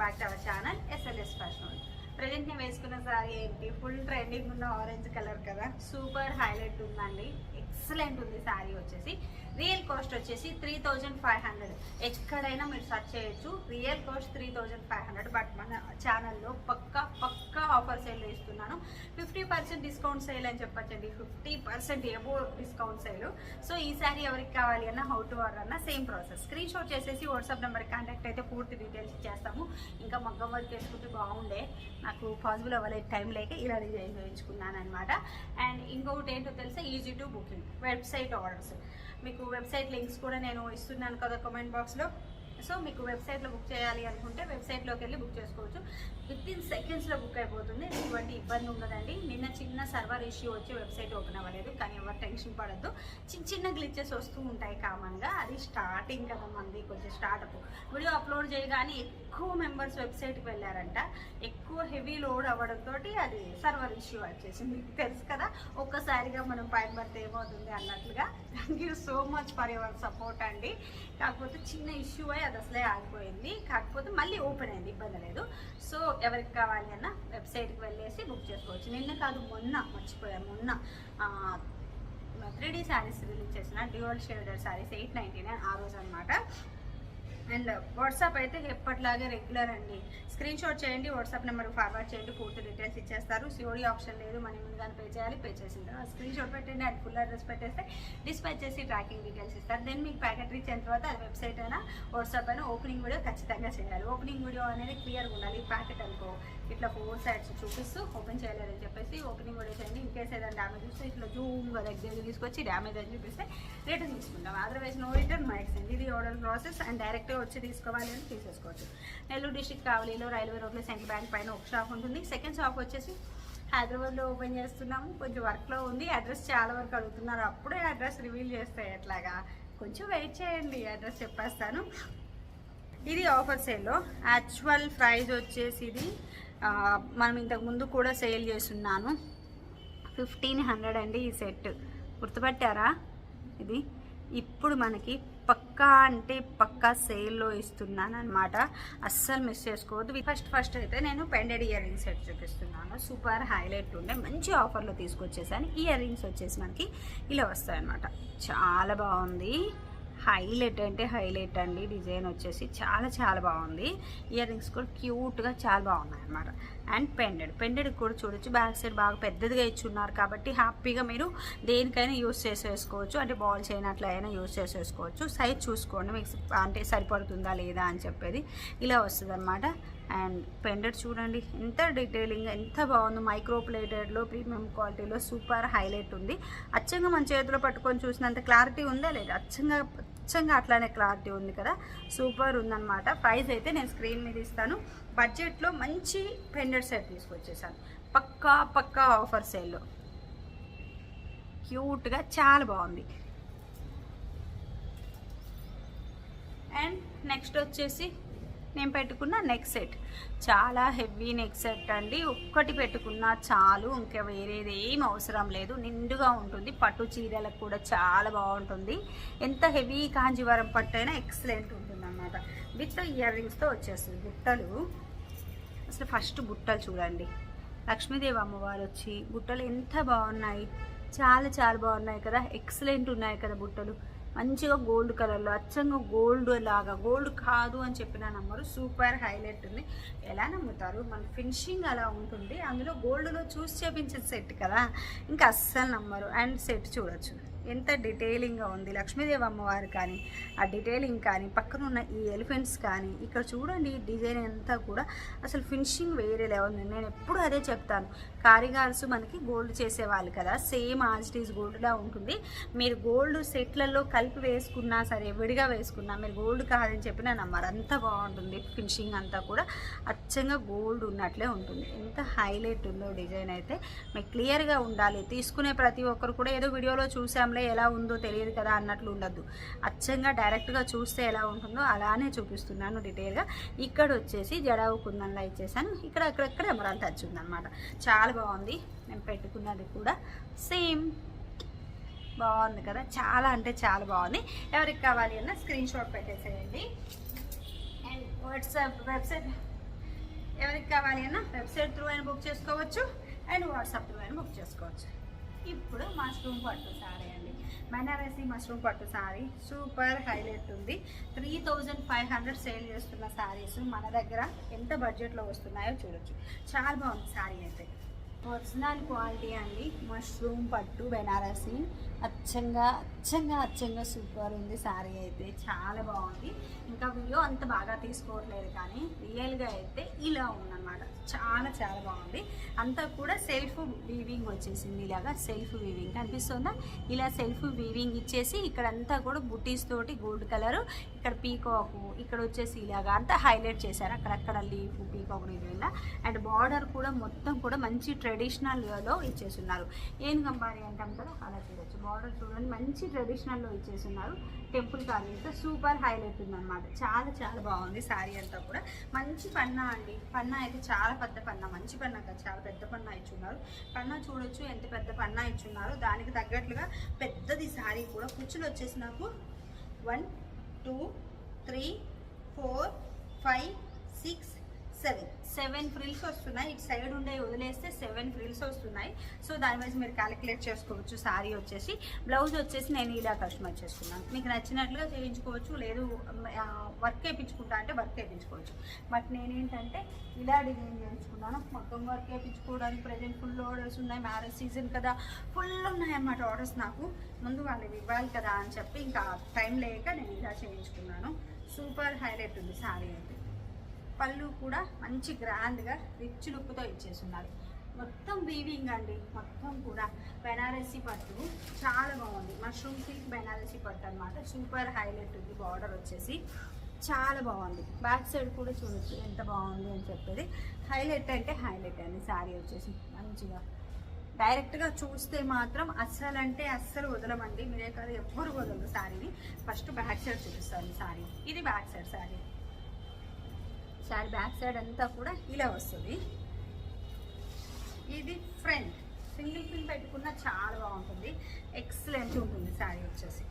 Back to our channel SLS fashion present నేను వేసుకున్న సారీ ఏంటి? ఫుల్ ట్రెండింగ్ ఉన్న ఆరెంజ్ కలర్ కదా? సూపర్ హైలైట్ ఉందండి. ఎక్సలెంట్ ఉంది సారీ వచ్చేసి. రియల్ కాస్ట్ వచ్చేసి త్రీ థౌజండ్ ఫైవ్ హండ్రెడ్ ఎక్కడైనా మీరు సెర్చ్ చేయొచ్చు. Real cost three thousand five hundred but మన ఛానల్లో పక్కా పక్క sale fifty percent discount sale అని చెప్పచ్చండి. ఫిఫ్టీ పర్సెంట్ ఏవో డిస్కౌంట్ సేల్ సో ఈ సారీ ఎవరికి కావాలి అన్న హౌ టు ఆర్డర్ అన్న సేమ్ ప్రాసెస్ స్క్రీన్ షాట్ చేసేసి వాట్సాప్ నెంబర్ కాంటాక్ట్ అయితే పూర్తి డీటెయిల్స్ ఇచ్చేస్తాము. ఇంకా మగ్గం వర్క్ చేసుకుంటే బాగుండే. నాకు పాసిబుల్ అవ్వలేదు టైం లేక ఇలా డిజైన్ చేయించుకున్నాను అనమాట అండ్ ఇంకొకటి ఏంటో తెలుసా? Easy to booking website orders మీకు వెబ్సైట్ లింక్స్ కూడా నేను ఇస్తున్నాను కదా కామెంట్ బాక్స్లో సో మీకు వెబ్సైట్లో బుక్ చేయాలి అనుకుంటే వెబ్సైట్లోకి వెళ్ళి బుక్ చేసుకోవచ్చు. విత్ ఇన్ సెకండ్స్లో బుక్ అయిపోతుంది. ఎటువంటి ఇబ్బంది ఉండదండి. నిన్న చిన్న సర్వర్ ఇష్యూ వచ్చి వెబ్సైట్ ఓపెన్ అవ్వలేదు. కానీ ఎవరు టెన్షన్ పడద్దు. చిన్న చిన్న గ్లిచెస్ వస్తూ ఉంటాయి కామన్గా. అది స్టార్టింగ్ కదా మంది కొంచెం స్టార్ట్అప్ వీడియో అప్లోడ్ చేయగానే ఎక్కువ మెంబర్స్ వెబ్సైట్కి వెళ్ళారంట. ఎక్కువ హెవీ లోడ్ అవ్వడంతో అది సర్వర్ ఇష్యూ వచ్చేసింది. మీకు తెలుసు కదా ఒక్కసారిగా మనం పైన పడితే ఏమవుతుంది అన్నట్లుగా. Thank you so much for your support అండి. కాకపోతే చిన్న ఇష్యూ అయ్యి అది అసలే ఆగిపోయింది. కాకపోతే మళ్ళీ ఓపెన్ అయింది ఇబ్బంది లేదు. సో ఎవరికి కావాలి అన్న వెబ్సైట్కి వెళ్ళేసి బుక్ చేసుకోవచ్చు. నిన్న కాదు మొన్న మర్చిపోయాను. మొన్న త్రీ డీ శారీస్ రిలీజ్ చేసిన dual shader saris eight ninety nine ఆ రోజు అనమాట అండ్ వాట్సాప్ అయితే ఎప్పటిలాగే రెగ్యులర్ అండి. స్క్రీన్ షాట్ చేయండి వాట్సాప్ నెంబర్ ఫార్వర్డ్ చేయండి పూర్తి డీటెయిల్స్ ఇచ్చేస్తారు. సిఓడి ఆప్షన్ లేదు మనీ ముందుగానే పే చేయాలి పే చేసిన తర్వాత స్క్రీన్ షాట్ పెట్టండి అండ్ ఫుల్ అడ్రస్ పెట్టేస్తే డిస్పాచ్ చేసి ట్రాకింగ్ డీటెయిల్స్ ఇస్తారు. దెన్ మీకు ప్యాకెట్ రీచ్ అయిన తర్వాత అది వెబ్సైట్ అయినా వాట్సాప్ అయినా ఓపెనింగ్ వీడియో ఖచ్చితంగా చేయాలి. ఓపెనింగ్ వీడియో అనేది క్లియర్గా ఉండాలి. ఇట్లా ఫోర్ సైడ్స్ చూపిస్తూ ఓపెన్ చేయలేదని చెప్పేసి ఓపెనింగ్ కూడా చేయండి. ఇన్ కేస్ ఏదైనా డ్యామేజ్ వస్తే ఇట్లా జూమ్గా దగ్గర తీసుకొచ్చి డ్యామేజ్ అని చూపిస్తే రిటర్న్ తీసుకుంటాం. అదర్వైజ్ నో రిటర్న్ మా ఎక్స్చేంజ్ ఇది ఆర్డర్ ప్రాసెస్ అండ్ డైరెక్ట్గా వచ్చి తీసుకోవాలి అని తీసేసుకోవచ్చు. నెల్లూరు డిస్టిక్ కావలిలో రైల్వే రోడ్లో సెంట్రల్ బ్యాంక్ పైన ఒక షాప్ ఉంటుంది. సెకండ్ షాప్ వచ్చేసి హైదరాబాద్లో ఓపెన్ చేస్తున్నాము. కొంచెం వర్క్లో ఉంది. అడ్రస్ చాలా వరకు అడుగుతున్నారు. అప్పుడే అడ్రస్ రివీల్ చేస్తే ఎట్లాగా? కొంచెం వెయిట్ చేయండి. అడ్రస్ చెప్పేస్తాను. ఇది ఆఫర్ సేల్లో యాక్చువల్ ప్రైస్ వచ్చేసి ఇది మనం ఇంతకు ముందు కూడా సేల్ చేస్తున్నాను. ఫిఫ్టీన్ హండ్రెడ్ అండి ఈ సెట్. గుర్తుపట్టారా? ఇది ఇప్పుడు మనకి పక్కా అంటే పక్కా సేల్లో ఇస్తున్నాను అనమాట అస్సలు మిస్ చేసుకోవద్దు. ఫస్ట్ ఫస్ట్ అయితే నేను పెండెడ్ ఇయర్ రింగ్స్ సెట్ చూపిస్తున్నాను. సూపర్ హైలైట్ ఉండే. మంచి ఆఫర్లో తీసుకొచ్చేసాను. ఇయర్ రింగ్స్ వచ్చేసి మనకి ఇలా వస్తాయన్నమాట. చాలా బాగుంది. హైలైట్ అంటే హైలైట్ అండి. డిజైన్ వచ్చేసి చాలా చాలా బాగుంది. ఇయర్ రింగ్స్ కూడా క్యూట్గా చాలా బాగున్నాయి అన్నమాట. అండ్ పెండెడ్. పెండెడ్ కూడా చూడొచ్చు. బ్యాక్ సైడ్ బాగా పెద్దదిగా ఇచ్చున్నారు కాబట్టి హ్యాపీగా మీరు దేనికైనా యూస్ చేసేసుకోవచ్చు. అంటే బాల్ చేయనట్లయినా యూస్ చేసేసుకోవచ్చు. సైజ్ చూసుకోండి. మీకు అంటే సరిపడుతుందా లేదా అని చెప్పేది ఇలా వస్తుంది అనమాట అండ్ పెండెడ్ చూడండి. ఎంత డీటెయిలింగ్ ఎంత బాగుంది. మైక్రో ప్లేటెడ్లో ప్రీమియం క్వాలిటీలో సూపర్ హైలైట్ ఉంది. అచ్చంగా మన చేతిలో పట్టుకొని చూసినంత క్లారిటీ ఉందా లేదా? అచ్చంగా అచ్చంగా అట్లానే క్లారిటీ ఉంది కదా. సూపర్ ఉందన్నమాట. ప్రైస్ అయితే నేను స్క్రీన్ మీద ఇస్తాను. బడ్జెట్లో మంచి పెండెడ్ సెట్ తీసుకొచ్చేసాను. పక్కా పక్కా ఆఫర్ సేల్లో. క్యూట్గా చాలా బాగుంది. అండ్ నెక్స్ట్ వచ్చేసి నేను పెట్టుకున్న నెక్ సెట్ చాలా హెవీ నెక్ సెట్ అండి. ఒక్కటి పెట్టుకున్నా చాలు ఇంకా వేరేది ఏం అవసరం లేదు. నిండుగా ఉంటుంది. పట్టు చీరలకు కూడా చాలా బాగుంటుంది. ఎంత హెవీ కాంజీవరం పట్టు అయినా ఎక్సలెంట్ ఉంటుంది అన్నమాట విత్ ఇయర్ రింగ్స్తో వచ్చేస్తుంది. బుట్టలు. అసలు ఫస్ట్ బుట్టలు చూడండి. లక్ష్మీదేవి అమ్మవారు వచ్చి బుట్టలు ఎంత బాగున్నాయి. చాలా చాలా బాగున్నాయి కదా. ఎక్సలెంట్ ఉన్నాయి కదా బుట్టలు. మంచిగా గోల్డ్ కలర్లో అచ్చంగా గోల్డ్ లాగా గోల్డ్ కాదు అని చెప్పిన నమ్మరు. సూపర్ హైలైట్ ఉంది. ఎలా నమ్ముతారు? మన ఫినిషింగ్ అలా ఉంటుంది. అందులో గోల్డ్లో చూసి చేపించిన సెట్ కదా? ఇంకా అస్సలు నమ్మరు. అండ్ సెట్ చూడొచ్చు. ఎంత డీటెయిలింగ్గా ఉంది. లక్ష్మీదేవి అమ్మవారు కానీ ఆ డీటెయిలింగ్ కానీ పక్కన ఉన్న ఈ ఎలిఫెంట్స్ కానీ ఇక్కడ చూడండి డిజైన్ అంతా కూడా అసలు ఫినిషింగ్ వేరే లెవెల్ ఉంది. నేను ఎప్పుడు అదే చెప్తాను. కారిగార్స్ మనకి గోల్డ్ చేసేవాళ్ళు కదా. సేమ్ ఆజిటీస్ గోల్డ్లా ఉంటుంది. మీరు గోల్డ్ సెట్లలో కలిపి వేసుకున్నా సరే విడిగా వేసుకున్నా మీరు గోల్డ్ కాదని చెప్పినా నమ్మరు. అంత బాగుంటుంది ఫినిషింగ్ అంతా కూడా. అచ్చంగా గోల్డ్ ఉన్నట్లే ఉంటుంది. ఎంత హైలైట్ ఉందో డిజైన్ అయితే. మీకు క్లియర్గా ఉండాలి. తీసుకునే ప్రతి ఒక్కరు కూడా ఏదో వీడియోలో చూసాంలే ఎలా ఉందో తెలియదు కదా అన్నట్లు ఉండద్దు. అచ్చంగా డైరెక్ట్గా చూస్తే ఎలా ఉంటుందో అలానే చూపిస్తున్నాను డీటెయిల్గా. ఇక్కడ వచ్చేసి జడావు కుందంలా ఇచ్చేసాను. ఇక్కడ అక్కడక్కడ ఎమరాల్ టచ్ ఉందన్నమాట. చాలా బాగుంది. నేను పెట్టుకున్నది కూడా సేమ్. బాగుంది కదా? చాలా అంటే చాలా బాగుంది. ఎవరికి కావాలి అన్న స్క్రీన్ షాట్ పెట్టేసేయండి. And WhatsApp website. ఎవరికి కావాలి అన్న వెబ్సైట్ త్రూ అయినా బుక్ చేసుకోవచ్చు. అండ్ వాట్సాప్ త్రూ అయినా బుక్ చేసుకోవచ్చు. ఇప్పుడు మా మష్రూమ్ పట్టు సారీ అండి బనారసి మష్రూమ్ పట్టు సారీ. సూపర్ హైలైట్ ఉంది. Three thousand five hundred sale చేస్తున్న సారీస్ మన దగ్గర ఎంత బడ్జెట్లో వస్తున్నాయో చూడొచ్చు. చాలా బాగుంది సారీ అయితే. ఒరిజినల్ క్వాలిటీ అండి. మష్రూమ్ పట్టు బెనారసి. అచ్చంగా అచ్చంగా అచ్చంగా సూపర్ ఉంది సారీ అయితే. చాలా బాగుంది. ఇంకా వీడియో అంత బాగా తీసుకోవట్లేదు కానీ రియల్గా అయితే ఇలా ఉందన్నమాట. చాలా చాలా బాగుంది. అంతా కూడా సెల్ఫ్ వీవింగ్ వచ్చేసింది ఇలాగా. సెల్ఫ్ వీవింగ్ కనిపిస్తుందా? ఇలా సెల్ఫ్ వీవింగ్ ఇచ్చేసి ఇక్కడ అంతా కూడా బుటీస్ తోటి గోల్డ్ కలరు. ఇక్కడ పీకాకు ఇక్కడ వచ్చేసి ఇలాగా అంతా హైలైట్ చేశారు. అక్కడక్కడ లీఫ్ పీకాక్ ఇలా. అండ్ బార్డర్ కూడా మొత్తం కూడా మంచి ట్రెడిషనల్లో ఇచ్చేస్తున్నారు. ఏం కంపారి అంటాం కదా అలా చూడొచ్చు బార్డర్ చూడండి మంచి ట్రెడిషనల్లో ఇచ్చేస్తున్నారు. టెంపుల్ కాలేజ్తో సూపర్ హైలైట్ ఉందన్నమాట. చాలా చాలా బాగుంది శారీ అంతా కూడా. మంచి పన్నా అండి. పన్నా అయితే చాలా పెద్ద పన్నా. మంచి పన్నా చాలా పెద్ద పన్నా ఇచ్చున్నారు. పన్నా చూడొచ్చు ఎంత పెద్ద పన్నా ఇచ్చున్నారు. దానికి తగ్గట్లుగా పెద్దది శారీ కూడా. కుచ్చులు వచ్చేసి నాకు one two three four five six seven. Seven frills వస్తున్నాయి. ఇటు సైడ్ ఉండే వదిలేస్తే సెవెన్ ఫ్రిల్స్ వస్తున్నాయి. సో దాని వైజ్ మీరు క్యాలిక్యులేట్ చేసుకోవచ్చు. శారీ వచ్చేసి. బ్లౌజ్ వచ్చేసి నేను ఇలా కస్టమర్ చేసుకున్నాను. మీకు నచ్చినట్లుగా చేయించుకోవచ్చు. లేదు వర్క్ వేయించుకుంటా అంటే వర్క్ వేయించుకోవచ్చు. బట్ నేనేంటంటే ఇలా డిజైన్ చేయించుకున్నాను. మొత్తం వర్క్ వేయించుకోవడానికి ప్రజెంట్ ఫుల్ ఆర్డర్స్ ఉన్నాయి. మ్యారేజ్ సీజన్ కదా. ఫుల్ ఉన్నాయన్నమాట ఆర్డర్స్ నాకు. ముందు వాళ్ళకి ఇవ్వాలి కదా అని చెప్పి ఇంకా టైం లేక నేను ఇలా చేయించుకున్నాను. సూపర్ హైలైట్ ఉంది శారీ అయితే. పళ్ళు కూడా మంచి గ్రాండ్గా రిచ్ లుక్తో ఇచ్చేస్తున్నారు. మొత్తం వీవింగ్ అండి మొత్తం కూడా. బెనారసీ పట్టు చాలా బాగుంది. మష్రూమ్ సిల్క్ బెనారసీ పట్టు అనమాట సూపర్ హైలైట్ ఉంది. బార్డర్ వచ్చేసి చాలా బాగుంది. బ్యాక్ సైడ్ కూడా చూడొచ్చు ఎంత బాగుంది అని చెప్పేది. హైలైట్ అంటే హైలైట్ అండి. శారీ వచ్చేసి మంచిగా. డైరెక్ట్గా చూస్తే మాత్రం అస్సలు అంటే అస్సలు వదలమండి. మీరే కాదు ఎవ్వరు వదలరు శారీని ఫస్ట్ బ్యాక్ సైడ్ చూపిస్తాను శారీ ఇది back side sari sari back side అంతా కూడా ఇలా వస్తుంది. ఇది ఫ్రంట్. సింగిల్ పిన్ పెట్టుకున్న చాలా బాగుంటుంది. ఎక్సలెంట్ ఉంటుంది శారీ వచ్చేసి.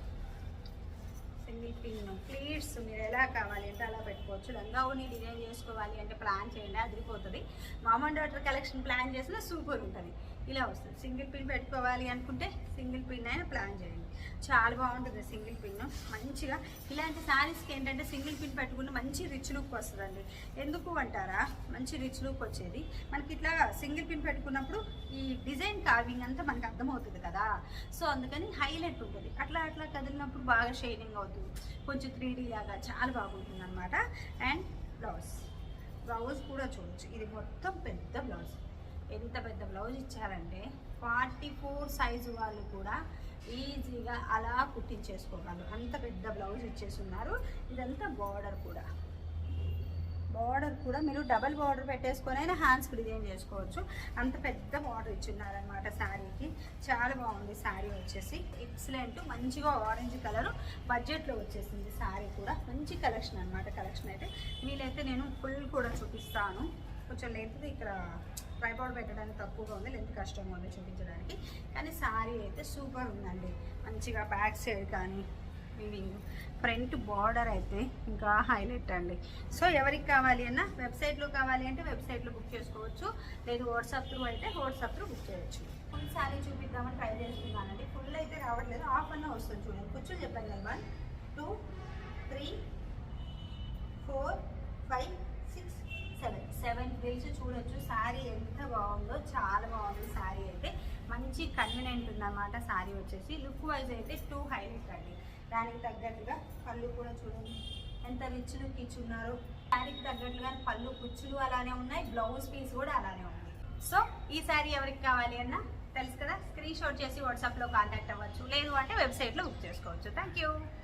సింగిల్ పిన్ ప్లీట్స్ మీరు ఎలా కావాలి అంటే అలా పెట్టుకోవచ్చు లంగావుని డిజైన్ చేసుకోవాలి అంటే ప్లాన్ చేయండి అదిరిపోతుంది. మామూలు డాటర్ కలెక్షన్ ప్లాన్ చేసినా సూపర్ ఉంటుంది. ఇలా వస్తుంది. సింగిల్ పిన్ పెట్టుకోవాలి అనుకుంటే సింగిల్ పిన్ అయినా ప్లాన్ చేయండి. చాలా బాగుంటుంది సింగిల్ పిన్ మంచిగా ఇలాంటి శారీస్కి ఏంటంటే సింగిల్ పిన్ పెట్టుకుంటే మంచి రిచ్ లుక్ వస్తుందండి. ఎందుకు అంటారా? మంచి రిచ్ లుక్ వచ్చేది. మనకి ఇట్లా సింగిల్ పిన్ పెట్టుకున్నప్పుడు ఈ డిజైన్ కార్వింగ్ అంతా మనకు అర్థమవుతుంది కదా. సో అందుకని హైలైట్ ఉంటుంది. అట్లా అట్లా కదిలినప్పుడు బాగా షైనింగ్ అవుతుంది. కొంచెం త్రీ లాగా చాలా బాగుంటుంది అనమాట అండ్ బ్లౌజ్ బ్లౌజ్ కూడా చూడొచ్చు. ఇది మొత్తం పెద్ద బ్లౌజ్ ఎంత పెద్ద బ్లౌజ్ ఇచ్చారంటే ఫార్టీ ఫోర్ సైజు వాళ్ళు కూడా ఈజీగా అలా కుట్టించేసుకోగలరు. అంత పెద్ద బ్లౌజ్ ఇచ్చేస్తున్నారు ఇదంతా బార్డర్ కూడా. బార్డర్ కూడా మీరు డబల్ బార్డర్ పెట్టేసుకొని అయినా హ్యాండ్స్ డిజైన్ చేసుకోవచ్చు. అంత పెద్ద బార్డర్ ఇచ్చున్నారనమాట శారీకి. చాలా బాగుంది శారీ వచ్చేసి. ఎక్సలెంట్ మంచిగా ఆరెంజ్ కలర్ బడ్జెట్లో వచ్చేసింది శారీ కూడా. మంచి కలెక్షన్ అనమాట కలెక్షన్ అయితే. వీలైతే నేను ఫుల్ కూడా చూపిస్తాను. కొంచెం లెంత్ ఇక్కడ ట్రైపాడ్ పెట్టడానికి తక్కువగా ఉంది లెంత్ కష్టంగా ఉంది చూపించడానికి. కానీ శారీ అయితే సూపర్ ఉందండి. మంచిగా బ్యాక్ సైడ్ కానీ వివింగ్ ఫ్రంట్ బార్డర్ అయితే ఇంకా హైలైట్ అండి. సో ఎవరికి కావాలి అన్న వెబ్సైట్లో కావాలి అంటే వెబ్సైట్లో బుక్ చేసుకోవచ్చు. లేదు వాట్సాప్ త్రూ అయితే వాట్సాప్ త్రూ బుక్ చేయొచ్చు. ఫుల్ శారీ చూపిద్దామని ట్రై చేస్తున్నానండి. ఫుల్ అయితే రావట్లేదు. హాఫ్ అన్న వస్తుంది చూడండి. కూర్చొని చెప్పండి కదా one two three four five seven seven చూడొచ్చు. శారీ ఎంత బాగుందో చాలా బాగుంది శారీ అయితే. మంచి కన్వీనియంట్ ఉందన్నమాట శారీ వచ్చేసి. లుక్ వైజ్ అయితే టూ హైలైట్ అండి. దానికి తగ్గట్టుగా పళ్ళు కూడా చూడండి. ఎంత రిచ్ లుక్ ఇచ్చున్నారు. శారీకి తగ్గట్టుగా పళ్ళు కుచ్చులు అలానే ఉన్నాయి. బ్లౌజ్ పీస్ కూడా అలానే ఉంది. సో ఈ శారీ ఎవరికి కావాలి అన్న? తెలుసు కదా? స్క్రీన్ షాట్ చేసి వాట్సాప్లో కాంటాక్ట్ అవ్వచ్చు. లేదు అంటే వెబ్సైట్లో బుక్ చేసుకోవచ్చు. Thank you